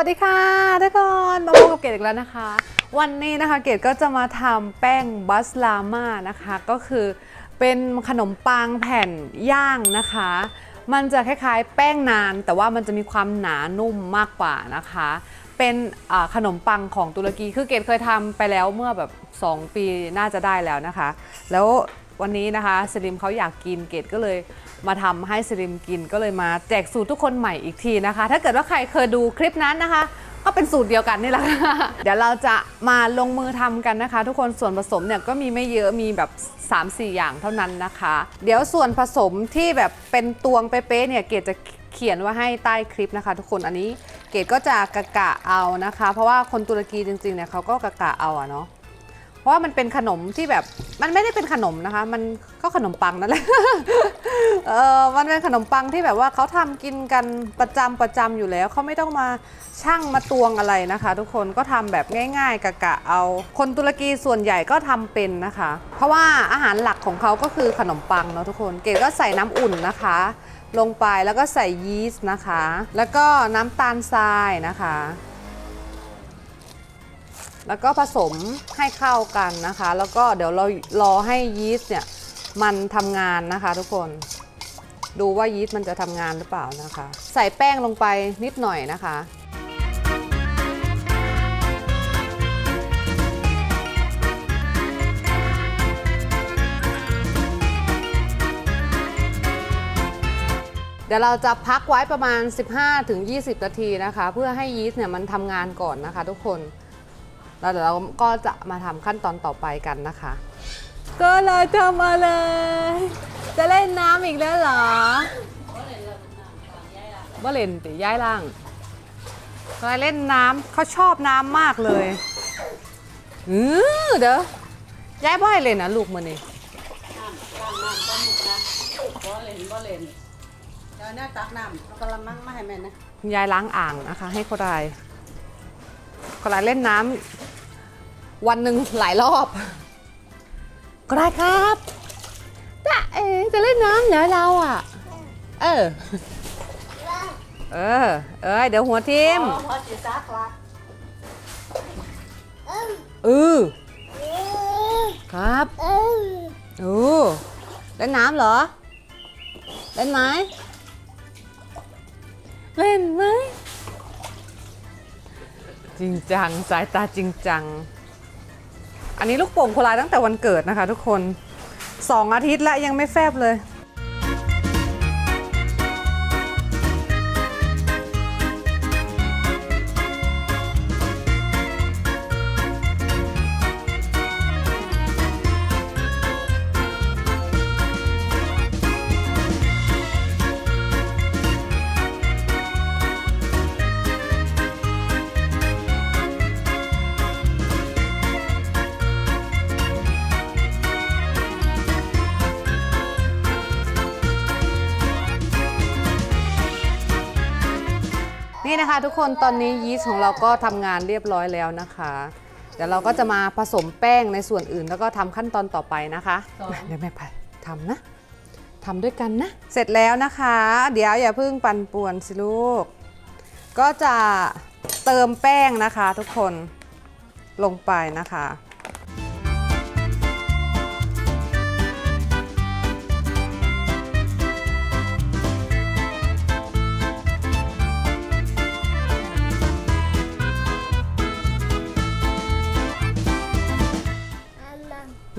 วัสดีค่ะทุกคนมาพบกับเกดอีกแล้วนะคะ วันนี้นะคะเกดก็จะมาทำแป้งบัสลาม่านะคะ ก็คือเป็นขนมปังแผ่นย่างนะคะ มันจะคล้ายๆ แป้งนาน แต่ว่ามันจะมีความหนานุ่มมากกว่านะคะ เป็นขนมปังของตุรกีคือเกดเคยทำไปแล้วเมื่อแบบ 2 ปีน่าจะได้แล้วนะคะ แล้ววันนี้นะคะสลิมเขาอยากกินเกดก็เลย มาทำให้สลิมกินก็เลยมาแจกสูตรทุกคนใหม่อีกทีนะคะ ถ้าเกิดว่าใครเคยดูคลิปนั้นนะคะ ก็เป็นสูตรเดียวกันนี่แหละค่ะเดี๋ยวเราจะมาลงมือทำกันนะคะ ทุกคนส่วนผสมเนี่ยก็มีไม่เยอะมีแบบ 3-4 อย่างเท่านั้นนะคะ เดี๋ยวส่วนผสมที่แบบเป็นตวงเป๊ะๆเนี่ยเกดจะเขียนว่าให้ใต้คลิปนะคะ ทุกคนอันนี้เกดก็จะกะกะเอานะคะ เพราะว่าคนตุรกีจริงๆเนี่ยเขาก็กะกะเอาอะเนาะ ราะว่ามันเป็นขนมที่แบบมันไม่ได้เป็นขนมนะคะ มันก็ขนมปังนั่นแหละเออมันเป็นขนมปังที่แบบว่าเขาทำกินกันประจำประจำอยู่แล้วเขาไม่ต้องมาชั่งมาตวงอะไรนะคะ ทุกคนก็ทำแบบง่าย ๆ กะกะเอา คนตุรกีส่วนใหญ่ก็ทำเป็นนะคะ เพราะว่าอาหารหลักของเขาก็คือขนมปังเนาะทุกคนเกดก็ใส่น้ำอุ่นนะคะลงไปแล้วก็ใส่ยีสต์นะคะ แล้วก็น้ำตาลทรายนะคะ แล้วก็ผสมให้เข้ากันนะคะ แล้วก็เดี๋ยวเรารอให้ยีสต์เนี่ยมันทำงานนะคะทุกคน ดูว่ายีสต์มันจะทำงานหรือเปล่านะคะ ใส่แป้งลงไปนิดหน่อยนะคะเดี๋ยวเราจะพักไว้ประมาณ 15-20 นาทีนะคะ เพื่อให้ยีสต์เนี่ยมันทำงานก่อนนะคะทุกคน แล้วเดี๋ยวเราก็จะมาทำขั้นตอนต่อไปกันนะคะ ก็เลยทำอะไรจะเล่นน้ำอีกแล้วเหรอบ่เล่นติย้ายล่างก็เลยเล่นน้ำเขาชอบน้ำมากเลยอือเด้อย้ายบ่ให้เล่นนะลูกมือนี่บ่เล่นบ่เล่นเดี๋ยวเนี่ยตักน้ำแล้วก็ละมังมาให้แม่นะคุณยายล้างอ่างนะคะ ให้เขาได้เขาได้เล่นน้ำ วันหนึ่งหลายรอบก็ได้ครับจะเอ๋จะเล่นน้ำเหรอเราอะ เออ เออ เอ้ยเดี๋ยวหัวทิมพอสิซักละเออครับโอ้เล่นน้ำเหรอ เล่นไหม เล่นไหม จริงจัง สายตาจริงจัง อันนี้ลูกโป่งโคลายตั้งแต่วันเกิดนะคะ ทุกคนสองอาทิตย์แล้วยังไม่แฟบเลย นี่นะคะทุกคนตอนนี้ยีสต์ของเราก็ทำงานเรียบร้อยแล้วนะคะ เดี๋ยวเราก็จะมาผสมแป้งในส่วนอื่น แล้วก็ทำขั้นตอนต่อไปนะคะเดี๋ยวแม่ไปทำนะทำด้วยกันนะ เสร็จแล้วนะคะ เดี๋ยวอย่าเพิ่งปั่นป่วนสิลูก ก็จะเติมแป้งนะคะทุกคนลงไปนะคะ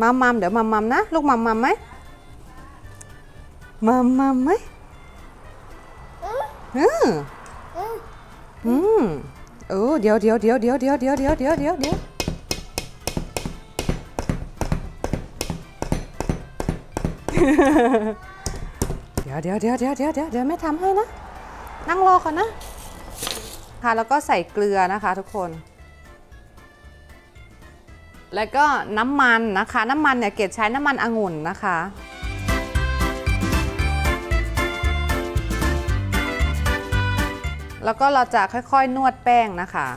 มัมมัมเดี๋ยวมัมมัมนะลูกมัมมัมไหมมัมมัมไหมอืมอืมเออเดี๋ยวเดี๋ยวเดี๋ยวเดี๋ยวเดี๋ยวเดี๋ยวเดี๋ยวเดี๋ยวเดี๋ยวเดี๋ยวเดี๋ยวเดี๋ยวเดี๋ยวเดี๋ยวเดี๋ยวเดี๋ยวเดี๋ยวแม่ทำให้นะ นั่งรอก่อนนะค่ะแล้วก็ใส่เกลือนะคะทุกคน แล้วก็น้ำมันนะคะ น้ำมันเนี่ยเกดใช้น้ำมันองุ่นนะคะ แล้วก็เราจะค่อยๆนวดแป้งนะคะ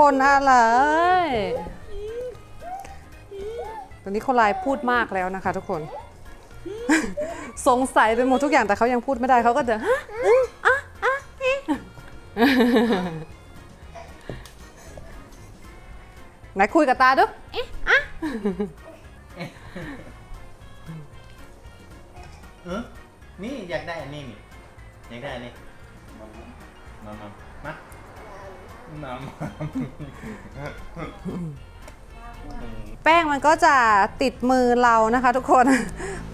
บนอะไรตอนนี้เขาไลน์พูดมากแล้วนะคะทุกคน สงสัยไปหมดทุกอย่างแต่เขายังพูดไม่ได้เขาก็จะฮะอืมอะอะเอ๊ะไหนคุยกับตาดูเอ๊ะอะเออนี่อยากได้อันนี้นี่อยากได้อันนี้มามา มามามาแป้งมันก็จะติดมือเรานะคะทุกคน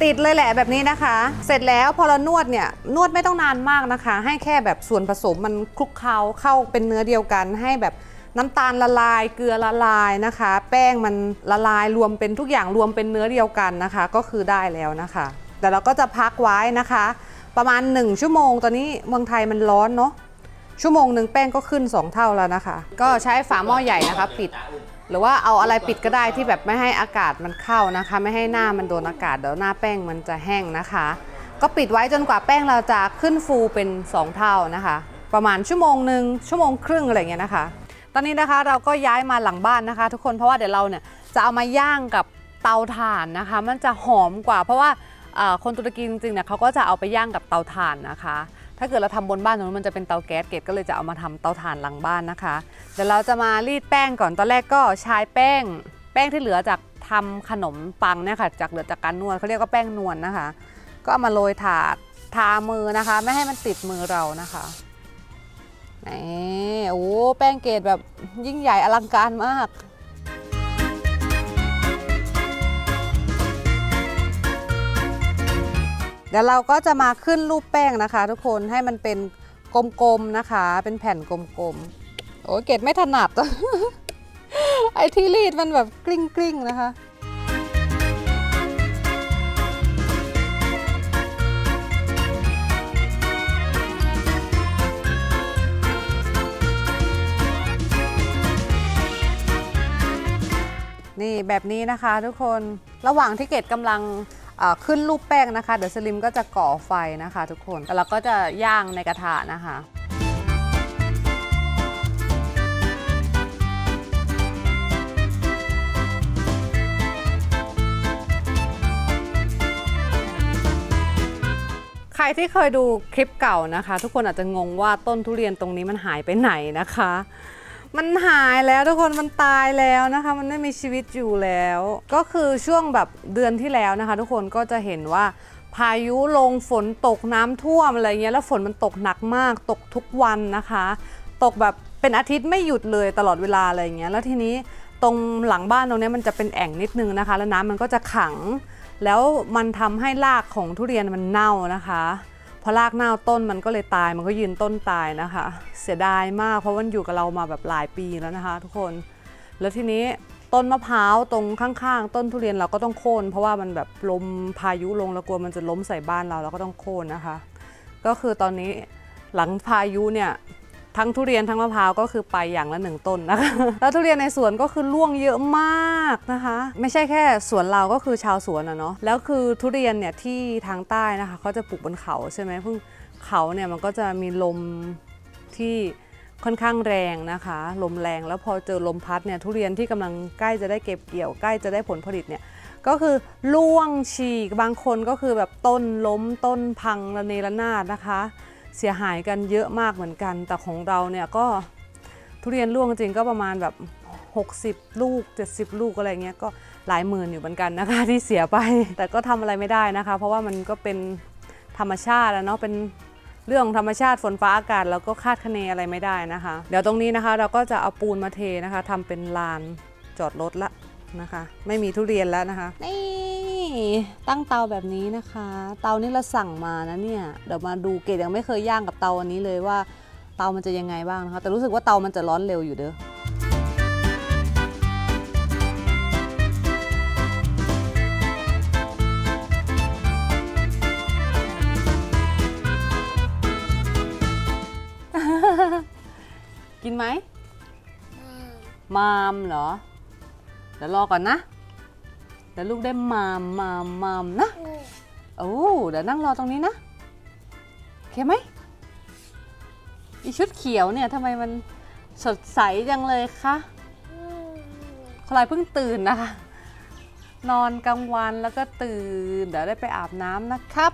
ติดเลยแหละแบบนี้นะคะ เสร็จแล้วพอเรานวดเนี่ยนวดไม่ต้องนานมากนะคะ ให้แค่แบบส่วนผสมมันคลุกเคล้าเข้าเป็นเนื้อเดียวกัน ให้แบบน้ำตาลละลาย เกลือละลายนะคะ แป้งมันละลายรวมเป็นทุกอย่างรวมเป็นเนื้อเดียวกันนะคะ ก็คือได้แล้วนะคะ แต่เราก็จะพักไว้นะคะ ประมาณ 1 ชั่วโมง ตอนนี้เมืองไทยมันร้อนเนาะ ชั่วโมงหนึ่งแป้งก็ขึ้น 2 เท่าแล้วนะคะ ก็ใช้ฝาหม้อใหญ่นะคะปิด หรือว่าเอาอะไรปิดก็ได้ที่แบบไม่ให้อากาศมันเข้านะคะ ไม่ให้หน้ามันโดนอากาศเดี๋ยวหน้าแป้งมันจะแห้งนะคะ ก็ปิดไว้จนกว่าแป้งเราจะขึ้นฟูเป็น 2 เท่านะคะ ประมาณชั่วโมงหนึ่งชั่วโมงครึ่งอะไรเงี้ยนะคะ ตอนนี้นะคะเราก็ย้ายมาหลังบ้านนะคะ ทุกคนเพราะว่าเดี๋ยวเราเนี่ยจะเอามาย่างกับเตาถ่านนะคะ มันจะหอมกว่า เพราะว่าคนตุรกีจริงๆเนี่ยเขาก็จะเอาไปย่างกับเตาถ่านนะคะ ถ้าเกิดเราทำบนบ้านตรงนู้นมันจะเป็นเตาแก๊สเกดก็เลยจะเอามาทำเตาถ่านหลังบ้านนะคะ เดี๋ยวเราจะมารีดแป้งก่อนตอนแรกก็ใช้แป้ง แป้งที่เหลือจากทำขนมปังเนี่ยค่ะ จากเหลือจากการนวดเขาเรียกว่าแป้งนวลนะคะ ก็เอามาโรยถาดทามือนะคะ ไม่ให้มันติดมือเรานะคะนี่โอ้แป้งเกรดแบบยิ่งใหญ่อลังการมาก ดี๋ยวเราก็จะมาขึ้นรูปแป้งนะคะ ทุกคนให้มันเป็นกลมๆนะคะ เป็นแผ่นกลมๆโอ้ยเกดไม่ถนัดไอ้ที่รีดมันแบบกลิ้งๆนะคะนี่แบบนี้นะคะทุกคนระหว่างที่เกดกำลัง ขึ้นรูปแป้งนะคะ เดี๋ยวสลิมก็จะก่อไฟนะคะ ทุกคน แล้วเราก็จะย่างในกระทะนะคะใครที่เคยดูคลิปเก่านะคะ ทุกคนอาจจะงงว่าต้นทุเรียนตรงนี้มันหายไปไหนนะคะ มันหายแล้วทุกคนมันตายแล้วนะคะ มันไม่มีชีวิตอยู่แล้ว ก็คือช่วงแบบเดือนที่แล้วนะคะ ทุกคนก็จะเห็นว่าพายุลงฝนตกน้ำท่วมอะไรเงี้ยแล้วฝนมันตกหนักมาก ตกทุกวันนะคะ ตกแบบเป็นอาทิตย์ไม่หยุดเลยตลอดเวลาอะไรเงี้ยแล้วทีนี้ตรงหลังบ้านตรงนี้มันจะเป็นแอ่งนิดนึงนะคะ แล้วน้ำมันก็จะขัง แล้วมันทำให้รากของทุเรียนมันเน่านะคะ อรากเน่าต้นมันก็เลยตายมันก็ยืนต้นตายนะคะ เสียดายมากเพราะมันอยู่กับเรามาแบบหลายปีแล้วนะคะ ทุกคน แล้วทีนี้ต้นมะพร้าวตรงข้างๆ ต้นทุเรียนเราก็ต้องโค่นเพราะว่ามันแบบลมพายุลงแล้วกลัวมันจะล้มใส่บ้านเราเราก็ต้องโค่นนะคะ ก็คือตอนนี้หลังพายุเนี่ย ทั้งทุเรียนทั้งมะพร้าวก็คือไปอย่างละหนึ่งต้นนะคะ แล้วทุเรียนในสวนก็คือร่วงเยอะมากนะคะ ไม่ใช่แค่สวนเราก็คือชาวสวนอะเนาะแล้วคือทุเรียนเนี่ยที่ทางใต้นะคะเขาจะปลูกบนเขาใช่ไหมเพิ่งเขาเนี่ยมันก็จะมีลมที่ค่อนข้างแรงนะคะ ลมแรงแล้วพอเจอลมพัดเนี่ยทุเรียนที่กำลังใกล้จะได้เก็บเกี่ยวใกล้จะได้ผลผลิตเนี่ยก็คือล่วงฉีกบางคนก็คือแบบต้นล้มต้นพังระเนระนาดนะคะ เสียหายกันเยอะมากเหมือนกัน แต่ของเราเนี่ยก็ทุเรียนร่วงจริงก็ประมาณแบบ 60 ลูก 70 ลูกอะไรเงี้ยก็หลายหมื่นอยู่เหมือนกันนะคะที่เสียไป แต่ก็ทำอะไรไม่ได้นะคะ เพราะว่ามันก็เป็นธรรมชาติแล้วเนาะเป็นเรื่องธรรมชาติฝนฟ้าอากาศเราก็คาดคะเนอะไรไม่ได้นะคะ เดี๋ยวตรงนี้นะคะเราก็จะเอาปูนมาเทนะคะทำเป็นลานจอดรถละนะคะ ไม่มีทุเรียนแล้วนะคะนี่ ตั้งเตาแบบนี้นะคะ เตานี้เราสั่งมานะเนี่ย เดี๋ยวมาดูเกดยังไม่เคยย่างกับเตาอันนี้เลยว่าเตามันจะยังไงบ้างนะคะ แต่รู้สึกว่าเตามันจะร้อนเร็วอยู่เด้อกินไหมมามเหรอ เดี๋ยวรอก่อนนะ เดี๋ยวลูกได้มามมามมามนะโอ้เดี๋ยวนั่งรอตรงนี้นะโอเคไหมอีชุดเขียวเนี่ยทำไมมันสดใสจังเลยคะคลายเพิ่งตื่นนะคะ นอนกลางวันแล้วก็ตื่น เดี๋ยวได้ไปอาบน้ำนะครับ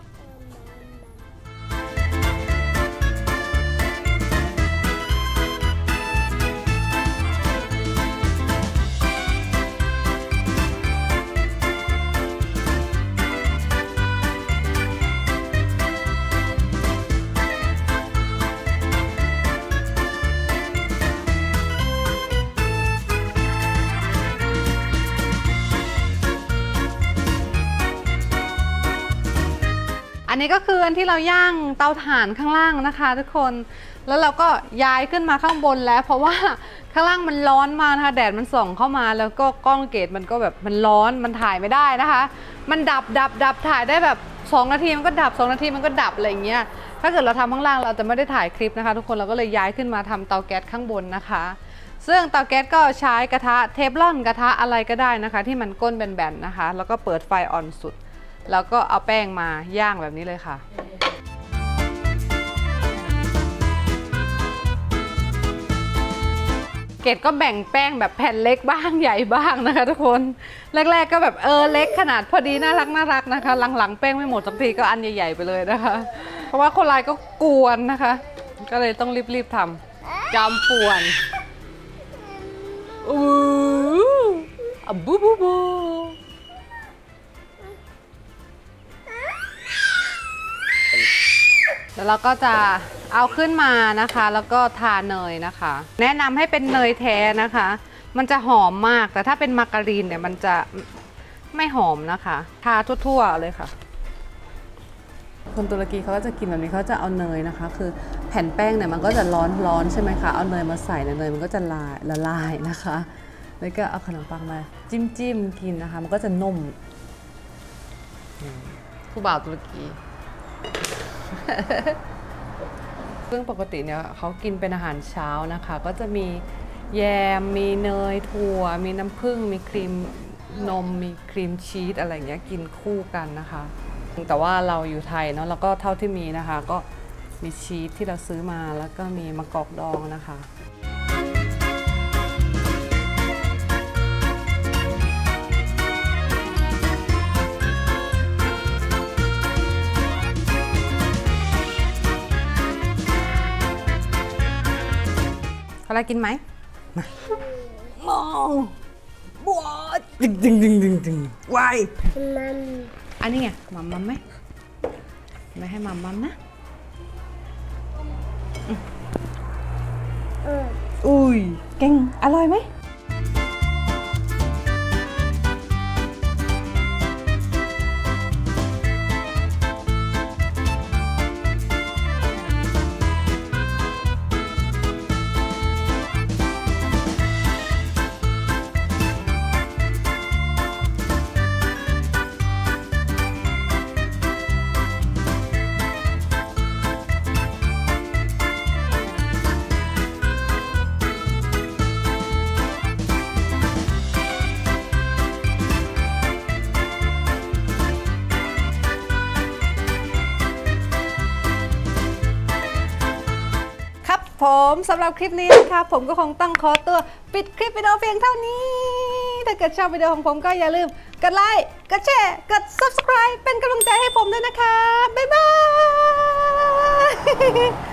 อันนี้ก็คืออันที่เราย่างเตาถ่านข้างล่างนะคะ ทุกคน แล้วเราก็ย้ายขึ้นมาข้างบนแล้ว เพราะว่าข้างล่างมันร้อนมากนะคะแดดมันส่องเข้ามาแล้วก็กล้องเกตมันก็แบบมันร้อนมันถ่ายไม่ได้นะคะ มันดับดับดับถ่ายได้แบบ 2 นาทีมันก็ดับ 2 นาทีมันก็ดับอะไรอย่างเงี้ยถ้าเกิดเราทำข้างล่างเราจะไม่ได้ถ่ายคลิปนะคะ ทุกคนเราก็เลยย้ายขึ้นมาทำเตาแก๊สข้างบนนะคะซึ่งเตาแก๊สก็ใช้กระทะเทฟลอนกระทะอะไรก็ได้นะคะ ที่มันก้นแบนๆนะคะ แล้วก็เปิดไฟอ่อนสุด แล้วก็เอาแป้งมาย่างแบบนี้เลยค่ะ เกดก็แบ่งแป้งแบบแผ่นเล็กบ้างใหญ่บ้างนะคะ ทุกคนแรก ๆ ก็แบบเออเล็กขนาดพอดีน่ารักน่ารักนะคะ หลังๆแป้งไม่หมดสักทีก็อันใหญ่ๆไปเลยนะคะ เพราะว่าคนรายก็กวนนะคะ ก็เลยต้องรีบๆทำจอมป่วนอู้อบูบูบู แล้วเราก็จะเอาขึ้นมานะคะ แล้วก็ทาเนยนะคะ แนะนำให้เป็นเนยแท้นะคะ มันจะหอมมากแต่ถ้าเป็นมาการีนเนี่ยมันจะไม่หอมนะคะ ทาทั่วๆเลยค่ะ คนตุรกีเขาก็จะกินแบบนี้เขาจะเอาเนยนะคะ คือแผ่นแป้งเนี่ยมันก็จะร้อนร้อนใช่ไหมคะเอาเนยมาใส่เนี่ยเนยมันก็จะลายละลายนะคะ แล้วก็เอาขนมปังมา จิ้มจิ้มๆกินนะคะ มันก็จะนุ่มอืมผู้บ่าวตุรกี ซึ่งปกติเนี่ยเขากินเป็นอาหารเช้านะคะ ก็จะมีแยม มีเนยถั่ว มีน้ำผึ้งมีครีมนม มีครีมชีสอะไรเงี้ยกินคู่กันนะคะ แต่ว่าเราอยู่ไทยเนาะแล้วก็เท่าที่มีนะคะ ก็มีชีสที่เราซื้อมาแล้วก็มีมะกอกดองนะคะ อะไรกินไหมมามองบัวดึงดึงดึงดึงดึงวายมันอันนี้ไงมัมมัมไหมไม่ให้มัมมัมนะอุ้ยเก่งอร่อยไหม ผมสำหรับคลิปนี้นะคะผมก็คงต้องขอตัวปิดคลิปวิดีโอเพียงเท่านี้ ถ้าเกิดชอบวิดีโอของผมก็อย่าลืม กดไลค์ กดแชร์ กด subscribe เป็นกำลังใจให้ผมด้วยนะคะ บ๊ายบาย